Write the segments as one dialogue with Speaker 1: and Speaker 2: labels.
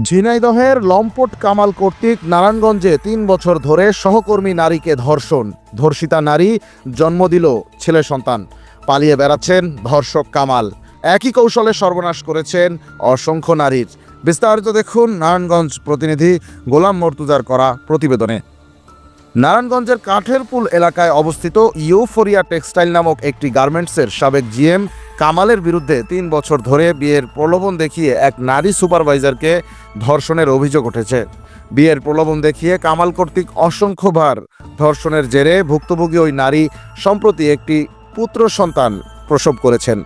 Speaker 1: ঝিনাইদহের লম্পট কামাল কর্তৃক নারায়ণগঞ্জে তিন বছর ধরে সহকর্মী নারীকে ধর্ষণ। ধর্ষিতা নারী জন্ম দিল ছেলে সন্তান। পালিয়ে বেড়াচ্ছেন ধর্ষক কামাল। একই কৌশলে সর্বনাশ করেছেন অসংখ্য নারীর। বিস্তারিত দেখুন নারায়ণগঞ্জ প্রতিনিধি গোলাম মর্তুজার করা প্রতিবেদনে। নারায়ণগঞ্জের কাঠেরপুল এলাকায় অবস্থিত ইউফোরিয়া টেক্সটাইল নামক একটি গার্মেন্টসের সাবেক জিএম কামালের বিরুদ্ধে তিন বছর ধরে বিয়ের প্রলোভন দেখিয়ে এক নারী সুপারভাইজারকে ধর্ষণের অভিযোগ উঠেছে। বিয়ের প্রলোভন দেখিয়ে কামাল কর্তৃক অসংখ্যবার ধর্ষণের জেরে ভুক্তভোগী ওই নারী সম্প্রতি একটি পুত্র সন্তান প্রসব করেছেন।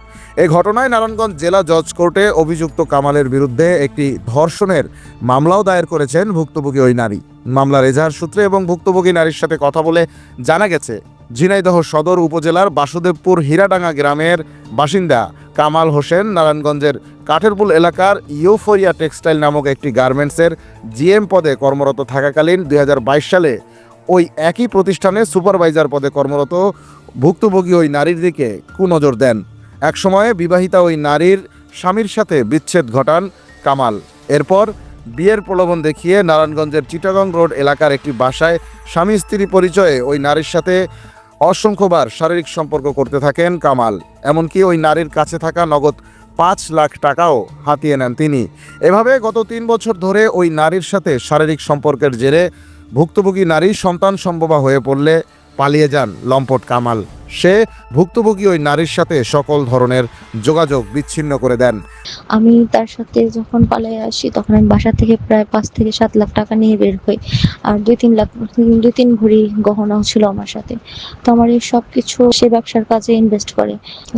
Speaker 1: এই ঘটনায় নারায়ণগঞ্জ জেলা জজ কোর্টে অভিযুক্ত কামালের বিরুদ্ধে একটি ধর্ষণের মামলাও দায়ের করেছেন ভুক্তভোগী ওই নারী। মামলার এজাহার সূত্রে এবং ভুক্তভোগী নারীর সাথে কথা বলে জানা গেছে ঝিনাইদহ সদর উপজেলার বাসুদেবপুর হীরাডাঙ্গা গ্রামের বাসিন্দা কামাল হোসেন নারায়ণগঞ্জের কাঠেরপুল এলাকার ইউফোরিয়া টেক্সটাইল নামক একটি গার্মেন্টসের জিএম পদে কর্মরত থাকাকালীন দু হাজার বাইশ সালে ওই একই প্রতিষ্ঠানে সুপারভাইজার পদে কর্মরত ভুক্তভোগী ওই নারীর দিকে কুনজর দেন। একসময়ে বিবাহিতা ওই নারীর স্বামীর সাথে বিচ্ছেদ ঘটান কামাল। এরপর বিয়ের প্রলোভন দেখিয়ে নারায়ণগঞ্জের চিটাগং রোড এলাকার একটি বাসায় স্বামী স্ত্রী পরিচয়ে ওই নারীর সাথে অসংখ্যবার শারীরিক সম্পর্ক করতে থাকেন কামাল। এমনকি ওই নারীর কাছে থাকা নগদ পাঁচ লাখ টাকাও হাতিয়ে নেন তিনি। এভাবে গত তিন বছর ধরে ওই নারীর সাথে শারীরিক সম্পর্কের জেরে ভুক্তভোগী নারী সন্তান সম্ভবা হয়ে পড়লে পালিয়ে যান লম্পট কামাল। সে ভুক্তভোগী ওই নারীর সাথে সকল ধরনের যোগাযোগ বিচ্ছিন্ন করে দেন।
Speaker 2: আমি তার সাথে যখন পালিয়ে আসি তখন আমি বাসা থেকে প্রায় পাঁচ থেকে সাত লাখ টাকা নিয়ে বের হই। আর দুই তিন লাখ দুই তিন ভরি গহনাও ছিল আমার সাথে। তো আমার এই সব কিছু সে ব্যবসার কাজে ইনভেস্ট করে।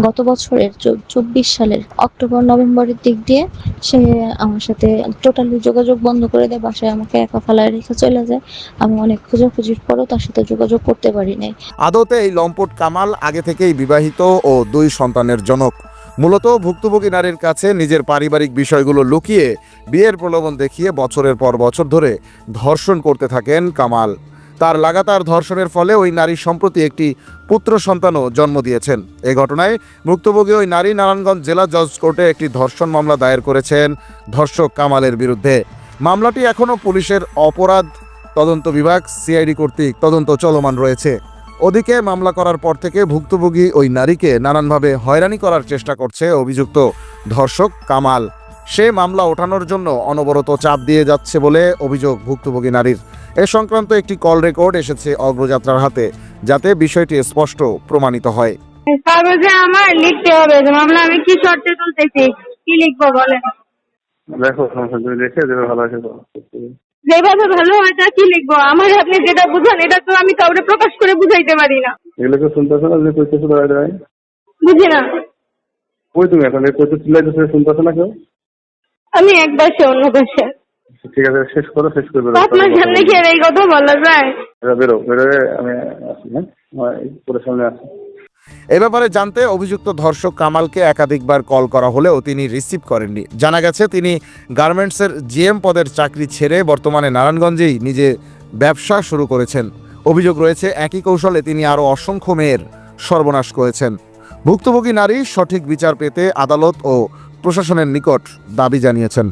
Speaker 2: গত বছরের চব্বিশ সালের অক্টোবর নভেম্বরের দিক দিয়ে সে আমার সাথে টোটালি যোগাযোগ বন্ধ করে দেয়। বাসায় আমাকে একা ফালায় রেখে চলে যায়। আমি অনেক খোঁজাখুঁজির পরও তার সাথে যোগাযোগ করতে পারি নাই।
Speaker 1: আদতে এই লম্পট কামাল আগে থেকেই বিবাহিত ও দুই সন্তানের জনক। মূলত ভুক্তভোগী নারীর কাছে নিজের পারিবারিক বিষয়গুলো লুকিয়ে বিয়ের প্রলোভন দেখিয়ে বছরের পর বছর ধরে ধর্ষণ করতে থাকেন কামাল। তার লাগাতার ধর্ষণের ফলে ওই নারী সম্প্রতি একটি পুত্র সন্তানও জন্ম দিয়েছেন। এ ঘটনায় ভুক্তভোগী ওই নারী নারায়ণগঞ্জ জেলা জজ কোর্টে একটি ধর্ষণ মামলা দায়ের করেছেন ধর্ষক কামালের বিরুদ্ধে। মামলাটি এখনও পুলিশের অপরাধ তদন্ত বিভাগ, সিআইডি কর্তৃক তদন্ত চলমান রয়েছে। ওদিকে মামলা করার পর থেকে ভুক্তভোগী ওই নারীকে নানানভাবে হয়রানি করার চেষ্টা করছে অভিযুক্ত ধর্ষক কামাল। সে মামলা ওঠানোর জন্য অনবরত চাপ দিয়ে যাচ্ছে বলে অভিযোগ ভুক্তভোগী নারীর। এ সংক্রান্ত একটি কল রেকর্ড এসেছে অগ্রযাত্রার হাতে যাতে বিষয়টি স্পষ্ট প্রমাণিত হয়।
Speaker 3: কাগজে আমার লিখতে হবে মামলা আমি কি শর্তে তুলতেছি? কি লিখব বলেন?
Speaker 4: দেখো দেবে ভালো আছে
Speaker 3: যেভাবে ভালো হয় তা কি লিখব? আমার আপনি যেটা বুঝান এটা তো আমি কাউকে প্রকাশ করে বুঝাইতে পারি না।
Speaker 4: এগুলো কেউ শুনতেছো না যে কইতেছো দাঁড়ায় দাঁড়ায়
Speaker 3: বুঝি না।
Speaker 4: কই তুমি এখন? কইতে চিল্লাইতেছো শুনতেছো না কেউ?
Speaker 3: আমি এক পাশে অন্য পাশে
Speaker 4: ঠিক আছে শেষ করো শেষ করে বেরো।
Speaker 3: আপনার সামনে কি এই কথা বলা যায়?
Speaker 4: এবার বেরো আমি আসি হ্যাঁ? আমার পুরো সামনে আসি।
Speaker 1: এ ব্যাপারে জানতে অভিযুক্ত ধর্ষক কামালকে একাধিকবার কল করা হলেও তিনি রিসিভ করেননি। জানা গেছে, তিনি গার্মেন্টসের জিএম পদের চাকরি ছেড়ে বর্তমানে নারায়ণগঞ্জেই নিজে ব্যবসা শুরু করেছেন। অভিযোগ রয়েছে, একই কৌশলে তিনি আরও অসংখ্য মেয়ের সর্বনাশ করেছেন। ভুক্তভোগী নারী সঠিক বিচার পেতে আদালত ও প্রশাসনের নিকট দাবি জানিয়েছেন।